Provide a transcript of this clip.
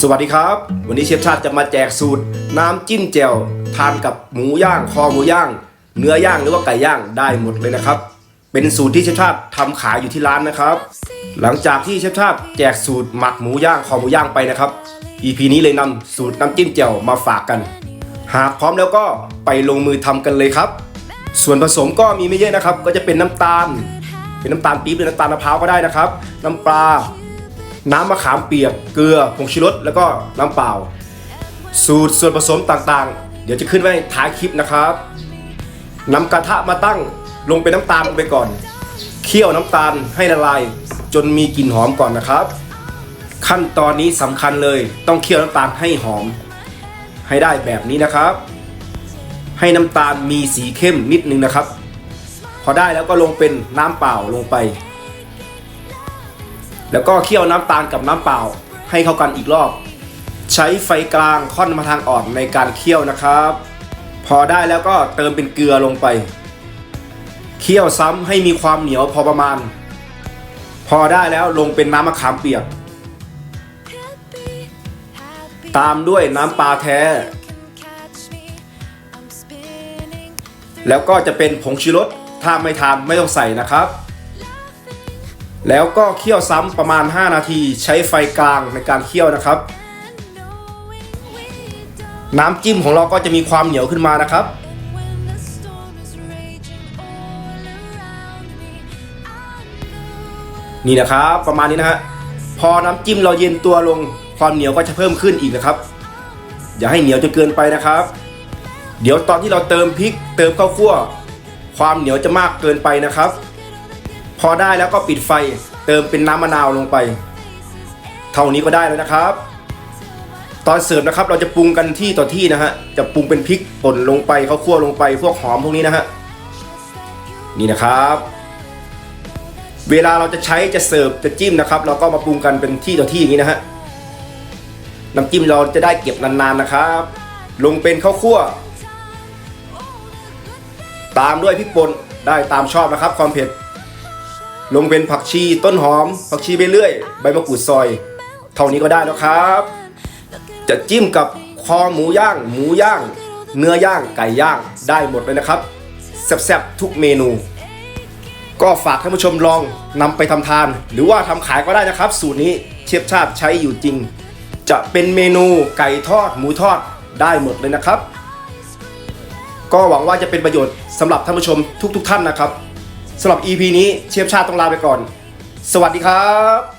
สวัสดีครับ วันนี้เชฟชาติจะมาแจกสูตร น้ำจิ้มแจ่วทานกับหมูย่าง คอหมูย่าง เนื้อย่างหรือว่าไก่ย่างได้หมดเลยนะครับ เป็นสูตรที่เชฟชาติทำขายอยู่ที่ร้านนะครับ หลังจากที่เชฟชาติแจกสูตรหมักหมูย่างคอหมูย่างไปนะครับ EP นี้เลยนำสูตรน้ำจิ้มแจ่วมาฝากกัน หากพร้อมแล้วก็ไปลงมือทำกันเลยครับ ส่วนผสมก็มีไม่เยอะนะครับ ก็จะเป็นน้ำตาล เป็นน้ำตาลปี๊บหรือน้ำตาลมะพร้าวก็ได้นะครับ น้ำปลา น้ำมะขามเปียก เกลือ ผงชูรส แล้วก็น้ำเปล่า สูตรส่วนผสมต่างๆ เดี๋ยวจะขึ้นไว้ท้ายคลิปนะครับนำกระทะมาตั้งลงเป็นน้ำตาลลงไปก่อน เคี่ยวน้ำตาลให้ละลาย จนมีกลิ่นหอมก่อนนะครับ ขั้นตอนนี้สำคัญเลย ต้องเคี่ยวน้ำตาลให้หอม ให้ได้แบบนี้นะครับ ให้น้ำตาลมีสีเข้มนิดนึงนะครับ พอได้แล้วก็ลงเป็นน้ำเปล่าลงไป แล้วก็เคี่ยวน้ำตาลกับน้ำเปล่าให้เข้ากันอีกรอบ ใช้ไฟกลางค่อนมาทางอ่อนในการเคี่ยวนะครับ พอได้แล้วก็เติมเป็นเกลือลงไปเคี่ยวซ้ำให้มีความเหนียวพอประมาณ พอได้แล้วลงเป็นน้ำมะขามเปียก ตามด้วยน้ำปลาแท้ แล้วก็จะเป็นผงชูรสถ้าไม่ทานไม่ต้องใส่นะครับ แล้วก็เคี่ยวซ้ำประมาณ 5 นาทีใช้ไฟกลางในการเคี่ยวนะครับ น้ำจิ้มของเราก็จะมีความเหนียวขึ้นมานะครับ นี่นะครับ ประมาณนี้นะฮะพอน้ำจิ้มเราเย็นตัวลงความเหนียวก็จะเพิ่มขึ้นอีกนะครับ อย่าให้เหนียวจนเกินไปนะครับ เดี๋ยวตอนที่เราเติมพริกเติมข้าวคั่ว ความเหนียวจะมากเกินไปนะครับ พอได้แล้วก็ปิดไฟเติมเป็นน้ำมะนาวลงไป เท่านี้ก็ได้แล้วนะครับ ตอนเสิร์ฟนะครับเราจะปรุงกันที่ต่อที่นะฮะจะปรุงเป็นพริกป่นลงไปข้าวคั่วลงไป พวกหอมพวกนี้นะฮะนี่นะครับ เวลาเราจะใช้จะเสิร์ฟจะจิ้มนะครับ เราก็มาปรุงกันเป็นที่ต่อที่อย่างนี้นะฮะน้ำจิ้มเราจะได้เก็บนานๆนะครับ ลงเป็นข้าวคั่ว ตามด้วยพริกป่นได้ตามชอบนะครับความเผ็ด ลงเป็นผักชีต้นหอม ผักชีไปเรื่อย ใบมะกรูดซอย เท่านี้ก็ได้แล้วครับ จะจิ้มกับคอหมูย่าง หมูย่าง เนื้อย่างไก่ย่างได้หมดเลยนะครับแซ่บๆทุกเมนู ก็ฝากท่านผู้ชมลองนำไปทำทาน หรือว่าทำขายก็ได้นะครับ สูตรนี้เชฟชาติใช้อยู่จริง จะเป็นเมนูไก่ทอด หมูทอดได้หมดเลยนะครับ ก็หวังว่าจะเป็นประโยชน์สำหรับท่านผู้ชมทุกๆทท่านนะครับ สำหรับ EP นี้เชฟชาติต้องลาไปก่อน สวัสดีครับ